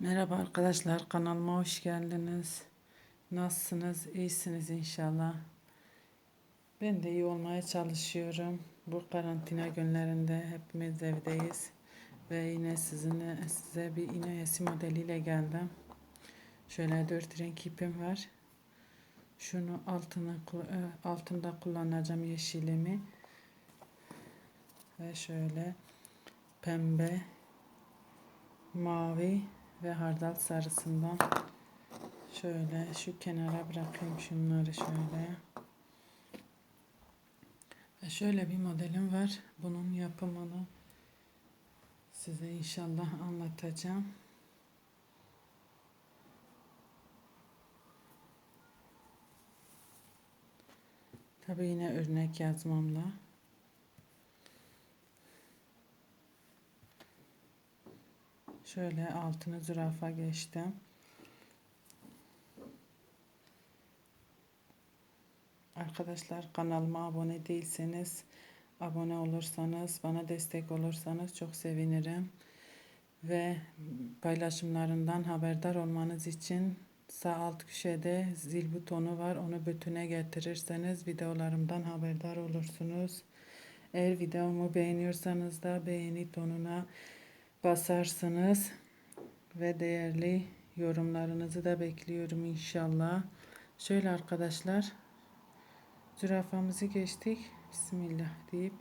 Merhaba arkadaşlar kanalıma hoş geldiniz. Nasılsınız? İyisiniz inşallah. Ben de iyi olmaya çalışıyorum. Bu karantina günlerinde hepimiz evdeyiz. Ve yine sizinle size bir iğne yesi modeliyle geldim. Şöyle dört renk ipim var. Şunu altını e, altında kullanacağım yeşilimi. Ve şöyle pembe, mavi ve hardal sarısından şöyle şu kenara bırakayım şunları şöyle. Ve şöyle bir modelim var. Bunun yapımını size inşallah anlatacağım. Tabi yine örnek yazmamla. Şöyle altını zürafa geçtim. Arkadaşlar kanalıma abone değilseniz abone olursanız bana destek olursanız çok sevinirim. Ve paylaşımlarından haberdar olmanız için sağ alt köşede zil butonu var. Onu bütüne getirirseniz videolarımdan haberdar olursunuz. Eğer videomu beğeniyorsanız da beğeni tonuna basarsınız ve değerli yorumlarınızı da bekliyorum inşallah. Şöyle arkadaşlar zürafamızı geçtik. Bismillah deyip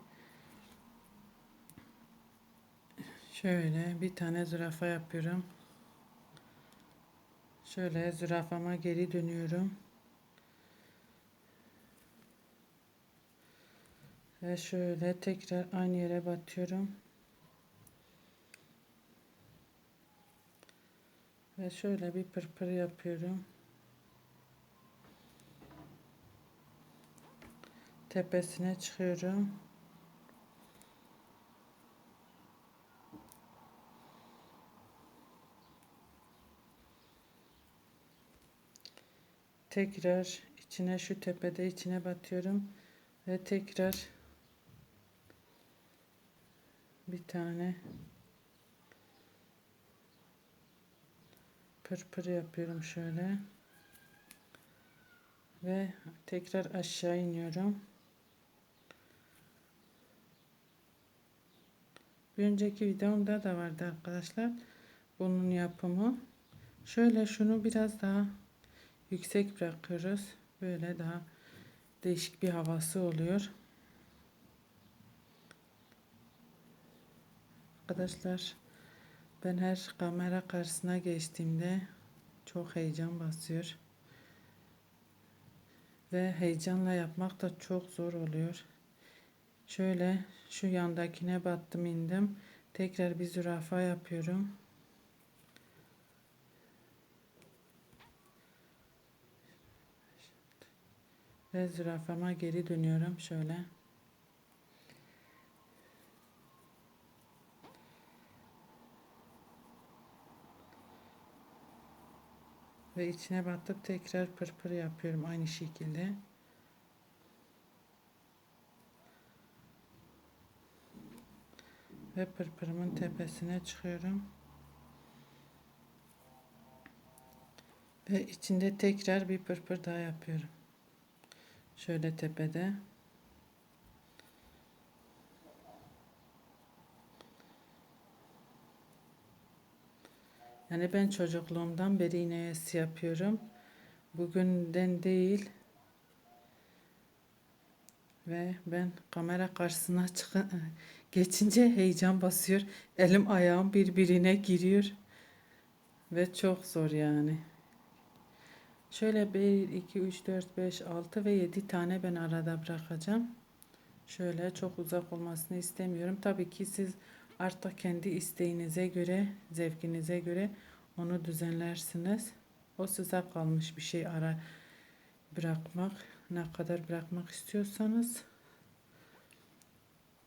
şöyle bir tane zürafa yapıyorum. Şöyle zürafama geri dönüyorum. Ve şöyle tekrar aynı yere batıyorum. Ve şöyle bir pırpır yapıyorum. Tepesine çıkıyorum. Tekrar içine şu tepede içine batıyorum ve tekrar bir tane pırpır yapıyorum şöyle. Ve tekrar aşağı iniyorum. Bir önceki videomda da vardı arkadaşlar. Bunun yapımı. Şöyle şunu biraz daha yüksek bırakıyoruz. Böyle daha değişik bir havası oluyor. Arkadaşlar ben her kamera karşısına geçtiğimde çok heyecan basıyor. Ve heyecanla yapmak da çok zor oluyor. Şöyle şu yandakine battım indim. Tekrar bir zürafa yapıyorum. Ve zürafama geri dönüyorum şöyle. Ve içine batıp tekrar pırpır yapıyorum aynı şekilde. Ve pırpırımın tepesine çıkıyorum. Ve içinde tekrar bir pırpır daha yapıyorum. Şöyle tepede. Yani ben çocukluğumdan beri iğne yapıyorum. Bugünden değil. Ve ben kamera karşısına çıkın, geçince heyecan basıyor. Elim ayağım birbirine giriyor. Ve çok zor yani. Şöyle 1, 2, 3, 4, 5, 6 ve 7 tane ben arada bırakacağım. Şöyle çok uzak olmasını istemiyorum. Tabii ki siz artık kendi isteğinize göre, zevkinize göre onu düzenlersiniz. O size kalmış bir şey ara bırakmak. Ne kadar bırakmak istiyorsanız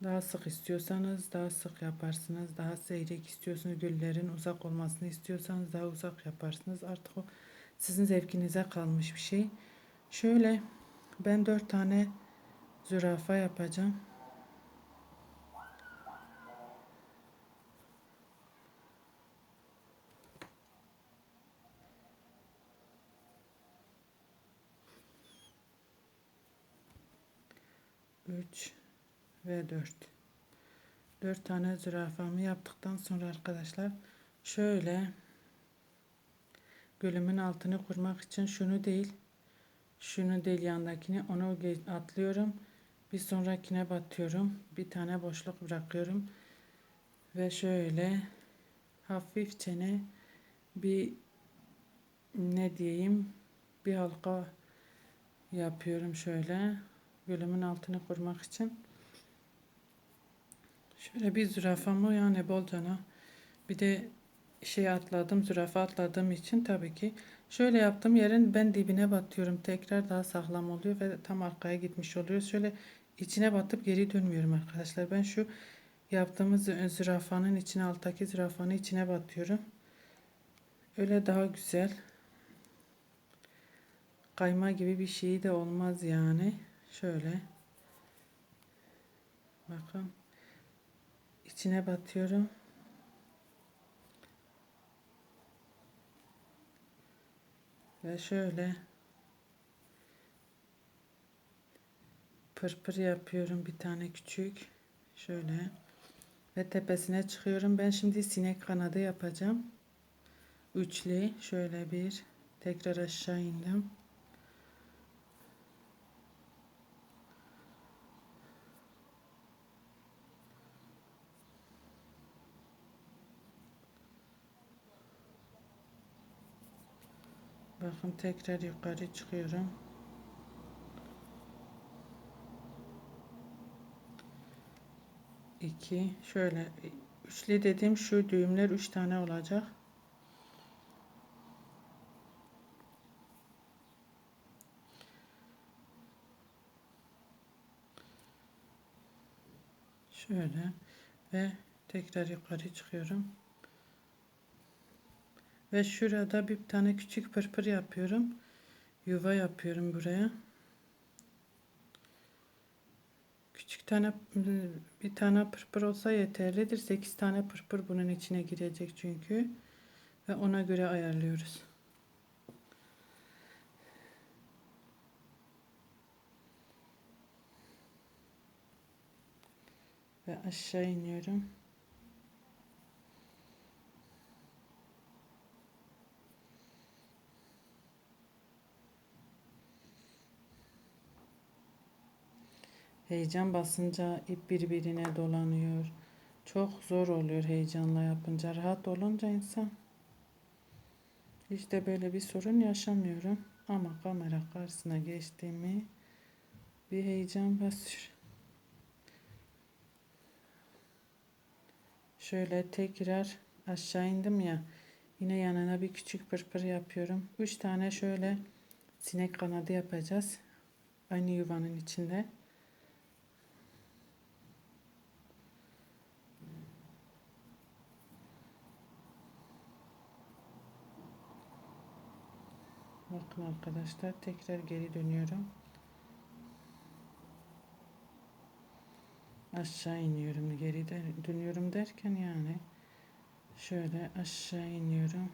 daha sık istiyorsanız daha sık yaparsınız. Daha seyrek istiyorsanız güllerin uzak olmasını istiyorsanız daha uzak yaparsınız. Artık o sizin zevkinize kalmış bir şey. Şöyle ben dört tane zürafa yapacağım. 3 ve 4. 4 tane zürafamı yaptıktan sonra arkadaşlar şöyle gölümün altını kurmak için şunu değil şunu değil yandakini onu atlıyorum. Bir sonrakine batıyorum. Bir tane boşluk bırakıyorum. Ve şöyle hafifçene bir ne diyeyim bir halka yapıyorum şöyle gölümün altını kurmak için. Şöyle bir zürafamı yani bolcana. Bir de şey atladım zürafa atladığım için tabii ki. Şöyle yaptım yerin ben dibine batıyorum. Tekrar daha sağlam oluyor ve tam arkaya gitmiş oluyor. Şöyle içine batıp geri dönmüyorum arkadaşlar. Ben şu yaptığımız zü- zürafanın içine alttaki zürafanın içine batıyorum. Öyle daha güzel. Kayma gibi bir şey de olmaz yani şöyle bakın içine batıyorum Ve şöyle pırpır yapıyorum bir tane küçük. Şöyle. Ve tepesine çıkıyorum. Ben şimdi sinek kanadı yapacağım. Üçlü. Şöyle bir. Tekrar aşağı indim. Bakın tekrar yukarı çıkıyorum. İki. Şöyle üçlü dediğim şu düğümler üç tane olacak. Şöyle ve tekrar yukarı çıkıyorum. Ve şurada bir tane küçük pırpır yapıyorum. Yuva yapıyorum buraya. Küçük tane bir tane pırpır olsa yeterlidir. 8 tane pırpır bunun içine girecek çünkü. Ve ona göre ayarlıyoruz. Ve aşağı iniyorum. Heyecan basınca ip birbirine dolanıyor. Çok zor oluyor heyecanla yapınca. Rahat olunca insan de böyle bir sorun yaşamıyorum. Ama kamera karşısına geçtiğimi bir heyecan basıyor. Şöyle tekrar aşağı indim ya. Yine yanına bir küçük pırpır yapıyorum. Üç tane şöyle sinek kanadı yapacağız. Aynı yuvanın içinde. Bakın arkadaşlar tekrar geri dönüyorum. Aşağı iniyorum geri dönüyorum derken yani şöyle aşağı iniyorum.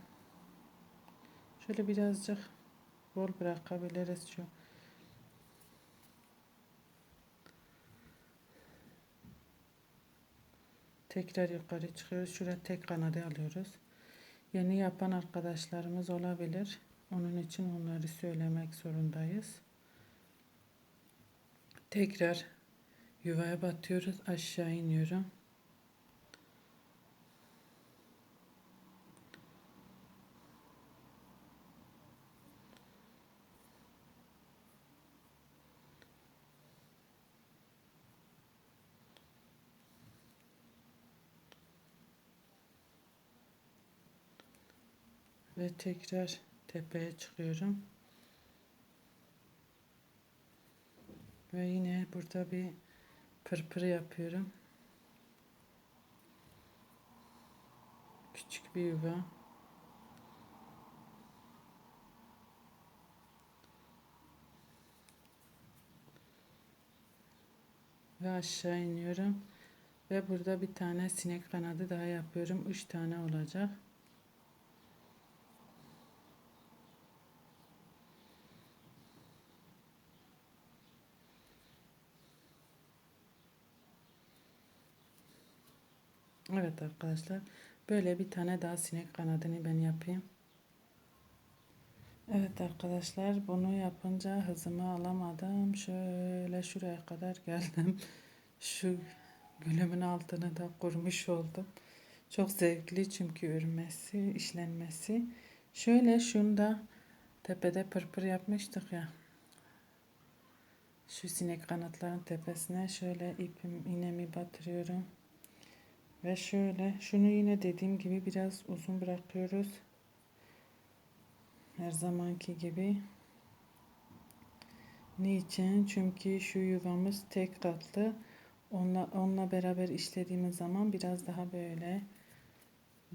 Şöyle birazcık bol bırakabiliriz şu. Tekrar yukarı çıkıyoruz. Şuraya tek kanadı alıyoruz. Yeni yapan arkadaşlarımız olabilir. Onun için onları söylemek zorundayız. Tekrar yuvaya batıyoruz. Aşağı iniyorum. Ve tekrar tepeye çıkıyorum. Ve yine burada bir pırpır yapıyorum. Küçük bir yuva. Ve aşağı iniyorum. Ve burada bir tane sinek kanadı daha yapıyorum. Üç tane olacak. Evet arkadaşlar. Böyle bir tane daha sinek kanadını ben yapayım. Evet arkadaşlar bunu yapınca hızımı alamadım. Şöyle şuraya kadar geldim. Şu gülümün altını da kurmuş oldum. Çok zevkli çünkü örmesi, işlenmesi. Şöyle şunu da tepede pırpır yapmıştık ya. Şu sinek kanatların tepesine şöyle ipim iğnemi batırıyorum. Ve şöyle şunu yine dediğim gibi biraz uzun bırakıyoruz. Her zamanki gibi. Niçin? Çünkü şu yuvamız tek katlı. Onunla, onunla beraber işlediğimiz zaman biraz daha böyle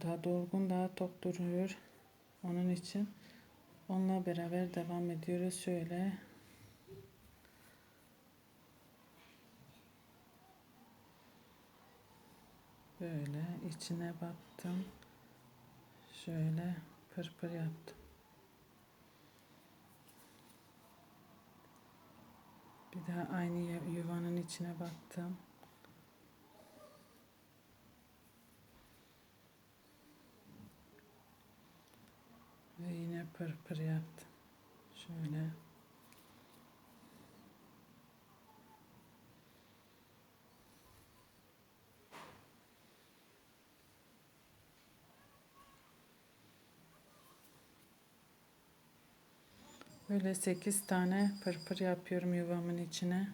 daha dolgun, daha tok duruyor. Onun için onunla beraber devam ediyoruz. Şöyle böyle içine battım. Şöyle pırpır yaptım. Bir daha aynı yuvanın içine battım. Ve yine pırpır yaptım. Şöyle. Böyle 8 tane pırpır yapıyorum yuvamın içine.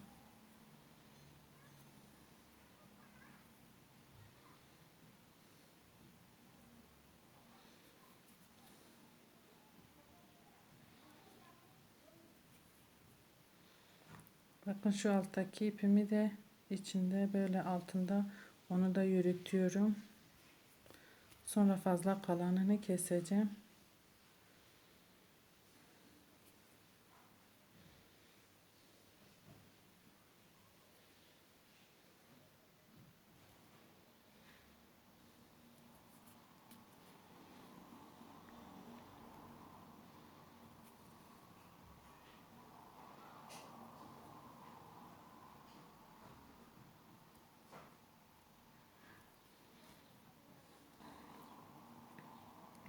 Bakın şu alttaki ipimi de içinde böyle altında onu da yürütüyorum. Sonra fazla kalanını keseceğim.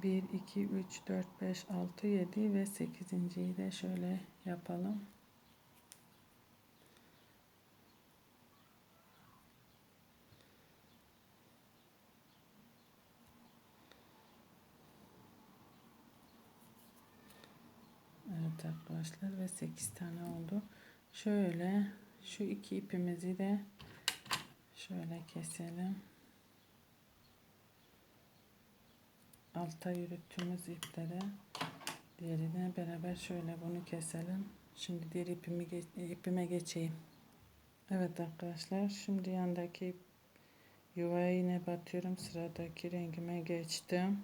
Bir, iki, üç, dört, beş, altı, yedi ve sekizinciyi de şöyle yapalım. Evet arkadaşlar ve 8 tane oldu. Şöyle şu iki ipimizi de şöyle keselim. Alta yürüttüğümüz ipleri diğerine beraber şöyle bunu keselim. Şimdi diğer ipimi ipime geçeyim. Evet arkadaşlar şimdi yandaki yuvaya yine batıyorum. Sıradaki rengime geçtim.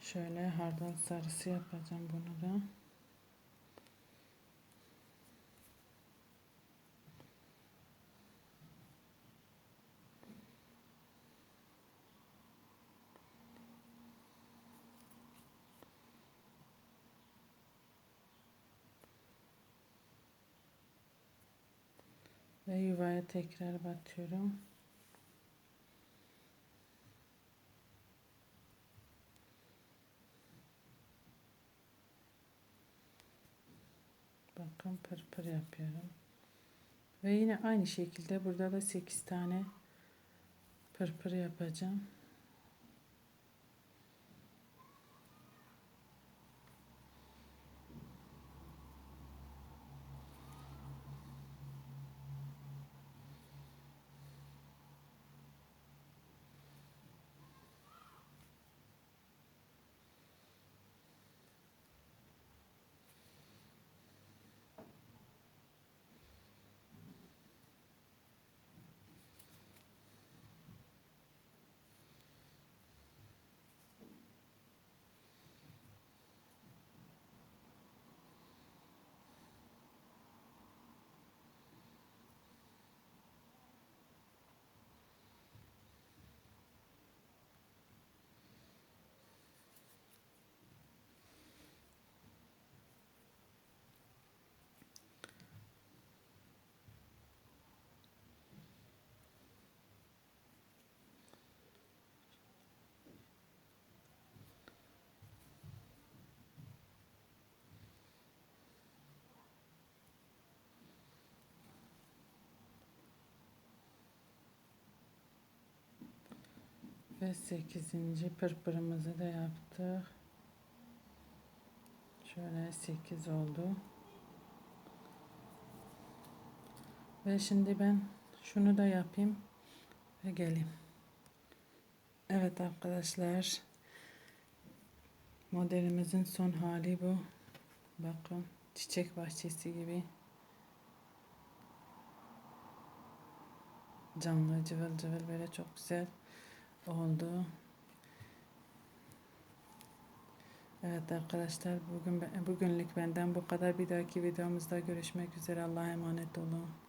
Şöyle hardal sarısı yapacağım bunu da. Ve yuvaya tekrar batıyorum. Bakın pırpır yapıyorum. Ve yine aynı şekilde burada da 8 tane pırpır yapacağım. Ve 8. pırpırımızı da yaptık. Şöyle 8 oldu. Ve şimdi ben şunu da yapayım ve geleyim. Evet arkadaşlar. Modelimizin son hali bu. Bakın çiçek bahçesi gibi. Canlı cıvıl cıvıl böyle çok güzel oldu. Evet arkadaşlar bugün bugünlük benden bu kadar. Bir dahaki videomuzda görüşmek üzere. Allah'a emanet olun.